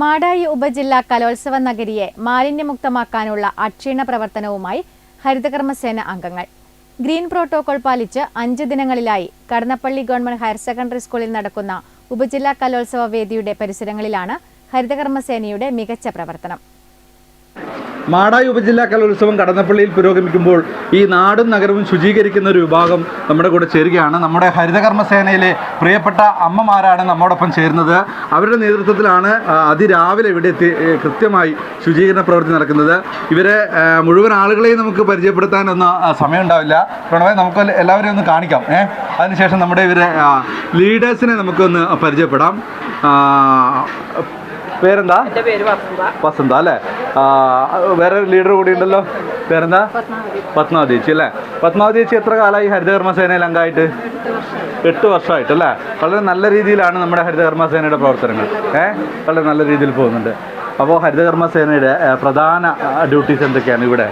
മാടായി ഉപജില്ലാ കലോത്സവ നഗരിയെ മാലിന്യമുക്തമാക്കാനുള്ള അക്ഷീണ പ്രവർത്തനവുമായി ഹരിതകർമ്മസേന അംഗങ്ങൾ. ഗ്രീൻ പ്രോട്ടോകോൾ പാലിച്ച് അഞ്ച് ദിനങ്ങളിലായി കടന്നപ്പള്ളി ഗവൺമെന്റ് ഹയർ സെക്കൻഡറി സ്കൂളിൽ നടക്കുന്ന ഉപജില്ലാ കലോത്സവ വേദിയുടെ പരിസരങ്ങളിലാണ് ഹരിതകർമ്മസേനയുടെ മികച്ച പ്രവർത്തനം. മാടായി ഉപജില്ലാ കലോത്സവം കടന്നപ്പള്ളിയിൽ പുരോഗമിക്കുമ്പോൾ ഈ നാടും നഗരവും ശുചീകരിക്കുന്ന ഒരു വിഭാഗം നമ്മുടെ കൂടെ ചേരുകയാണ്. നമ്മുടെ ഹരിതകർമ്മസേനയിലെ പ്രിയപ്പെട്ട അമ്മമാരാണ് നമ്മോടൊപ്പം ചേരുന്നത്. അവരുടെ നേതൃത്വത്തിലാണ് അതിരാവിലെ ഇവിടെ എത്തി കൃത്യമായി ശുചീകരണ പ്രവൃത്തി നടക്കുന്നത്. ഇവരെ മുഴുവൻ ആളുകളെയും നമുക്ക് പരിചയപ്പെടുത്താനൊന്നും സമയം സമയമുണ്ടാവില്ല. പ്രണവേ നമുക്ക് എല്ലാവരെയും ഒന്ന് കാണിക്കാം ഏഹ് അതിനുശേഷം നമ്മുടെ ഇവരെ ലീഡേഴ്സിനെ നമുക്കൊന്ന് പരിചയപ്പെടാം. പേരെന്താ? വസന്ത. അല്ലേ? വേറെ ലീഡർ കൂടി ഉണ്ടല്ലോ. പേരെന്താ? പത്മാവതി. ചേച്ചി അല്ലേ? പത്മാവതി ചേച്ചി എത്ര കാലമായി ഹരിതകർമ്മസേനയിൽ അംഗമായിട്ട്? എട്ട് വർഷമായിട്ട് അല്ലേ? വളരെ നല്ല രീതിയിലാണ് നമ്മുടെ ഹരിതകർമ്മസേനയുടെ പ്രവർത്തനങ്ങൾ. ഏഹ് വളരെ നല്ല രീതിയിൽ പോകുന്നുണ്ട്. അപ്പോൾ ഹരിതകർമ്മസേനയുടെ പ്രധാന ഡ്യൂട്ടീസ് എന്തൊക്കെയാണ് ഇവിടെ?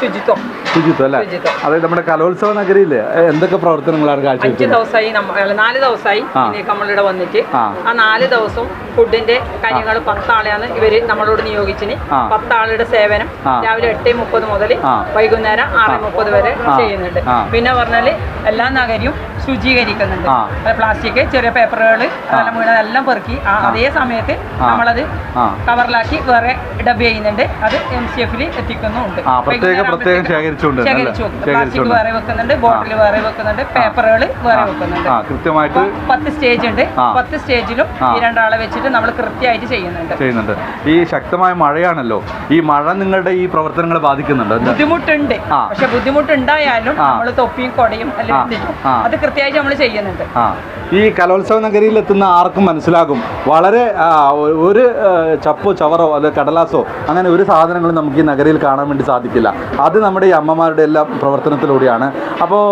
ശുചിത്വം. ശുചിത്വം അല്ലേ. അതായത് നമ്മുടെ കലോത്സവ നഗരിയിൽ എന്തൊക്കെ പ്രവർത്തനങ്ങളാണ് അഞ്ച് കാഴ്ചവെക്കുന്നത്? ദിവസമായി നാല് ദിവസമായി നമ്മളിവിടെ വന്നിട്ട്. ആ. നാല് ദിവസവും ഫുഡിന്റെ കാര്യങ്ങൾ പത്താളെയാണ് ഇവർ നമ്മളോട് നിയോഗിച്ചിന്. പത്താളുടെ സേവനം രാവിലെ എട്ട് മുപ്പത് മുതൽ വൈകുന്നേരം ആറ് മുപ്പത് വരെ ചെയ്യുന്നുണ്ട്. പിന്നെ പറഞ്ഞാൽ എല്ലാ നഗരിയും ശുചീകരിക്കുന്നുണ്ട്. പ്ലാസ്റ്റിക് ചെറിയ പേപ്പറുകൾ വീണതെല്ലാം പെറുക്കി അതേ സമയത്ത്. നമ്മളത്. കവറിലാക്കി വേറെ ഡബ് ചെയ്യുന്നുണ്ട്. അത് എം സി എഫിൽ എത്തിക്കുന്നുണ്ട്. പ്ലാസ്റ്റിക് വേറെ വെക്കുന്നുണ്ട് ബോട്ടിൽ വേറെ വെക്കുന്നുണ്ട് പേപ്പറുകൾ വേറെ വെക്കുന്നുണ്ട്. കൃത്യമായിട്ട് പത്ത് സ്റ്റേജ് ഉണ്ട്. പത്ത് സ്റ്റേജിലും ഈ രണ്ടാളെ വെച്ചിട്ട് നമ്മൾ കൃത്യമായിട്ട് ചെയ്യുന്നുണ്ട്. ചെയ്യുന്നുണ്ട്. ഈ ശക്തമായ മഴയാണല്ലോ. ഈ മഴ നിങ്ങളുടെ ഈ പ്രവർത്തനങ്ങളെ ബാധിക്കുന്നുണ്ട് ബുദ്ധിമുട്ടുണ്ട്. പക്ഷെ ബുദ്ധിമുട്ടുണ്ടായാലും. നമ്മൾ തൊപ്പിയും കൊടയും എല്ലാം അത് കൃത്യമായിട്ട് നമ്മൾ ചെയ്യുന്നുണ്ട്. ആ ഈ കലോത്സവ നഗരിയിൽ എത്തുന്ന ആർക്കും മനസ്സിലാകും. വളരെ ഒരു ചപ്പോ ചവറോ അല്ലെ കടലാസോ അങ്ങനെ ഒരു സാധനങ്ങളും നമുക്ക് ഈ നഗരിയിൽ കാണാൻ വേണ്ടി സാധിക്കില്ല. അത് നമ്മുടെ ഈ അമ്മമാരുടെ എല്ലാം പ്രവർത്തനത്തിലൂടെയാണ്. അപ്പോൾ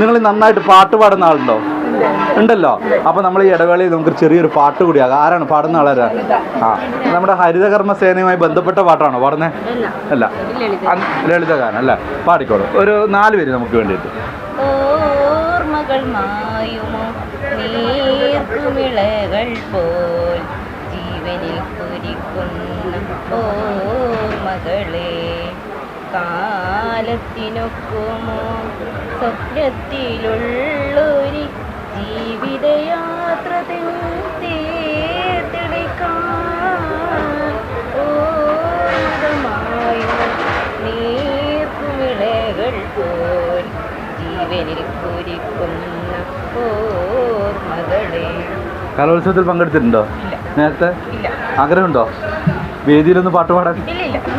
നിങ്ങൾ നന്നായിട്ട് പാട്ട് പാടുന്ന ആളുണ്ടോ? ഉണ്ടല്ലോ. അപ്പൊ നമ്മൾ ഈ ഇടവേളയിൽ നമുക്ക് ചെറിയൊരു പാട്ട് കൂടിയാകാം ആരാണ് പാടുന്ന ആളാരാ ആ നമ്മുടെ ഹരിതകർമ്മ സേനയുമായി ബന്ധപ്പെട്ട പാട്ടാണോ പാടുന്നേ? അല്ല. ലളിതഗാനം അല്ലേ? പാടിക്കോളൂ. ഒരു നാല് പേര് നമുക്ക് വേണ്ടിയിട്ട്. ഓർമ്മകൾ മായുമോ? നീർക്കുമിളകൾ പോൽ ജീവനിൽ കുരിക്കുന്ന മകളെ കാലത്തിനൊക്കുമോ? സ്വപ്നത്തിലുള്ളൊരു ജീവിതയാത്ര ഓ ഓർമ്മമായുമോ നീർക്കുമിളകൾ പോൽ കലോത്സവത്തിൽ പങ്കെടുത്തിട്ടുണ്ടോ. നേരത്തെ? ആഗ്രഹമുണ്ടോ? വേദിയിലൊന്ന് പാട്ട് പാടാൻ?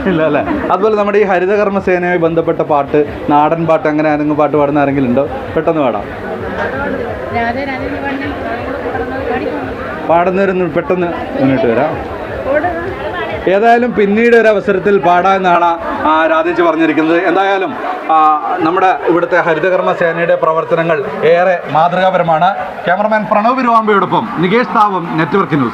ഇല്ല അല്ലേ? അതുപോലെ നമ്മുടെ ഈ ഹരിതകർമ്മ സേനയുമായി ബന്ധപ്പെട്ട പാട്ട് നാടൻ പാട്ട് അങ്ങനെ ആരെങ്കിലും പാട്ട് പാടുന്ന ആരെങ്കിലും ഉണ്ടോ? പെട്ടെന്ന് പാടാം. പാടുന്നവരൊന്ന് പെട്ടെന്ന് മുന്നോട്ട് വരാം. ഏതായാലും പിന്നീട് ഒരു അവസരത്തിൽ പാടാമെന്നാണ് രാധേജ് പറഞ്ഞിരിക്കുന്നത്. എന്തായാലും നമ്മുടെ ഇവിടുത്തെ ഹരിതകർമ്മ സേനയുടെ പ്രവർത്തനങ്ങൾ ഏറെ മാതൃകാപരമാണ്. ക്യാമറമാൻ പ്രണവ് രുവാമ്പയോടൊപ്പം നികേഷ് താവം നെറ്റ്വർക്ക് ന്യൂസ്.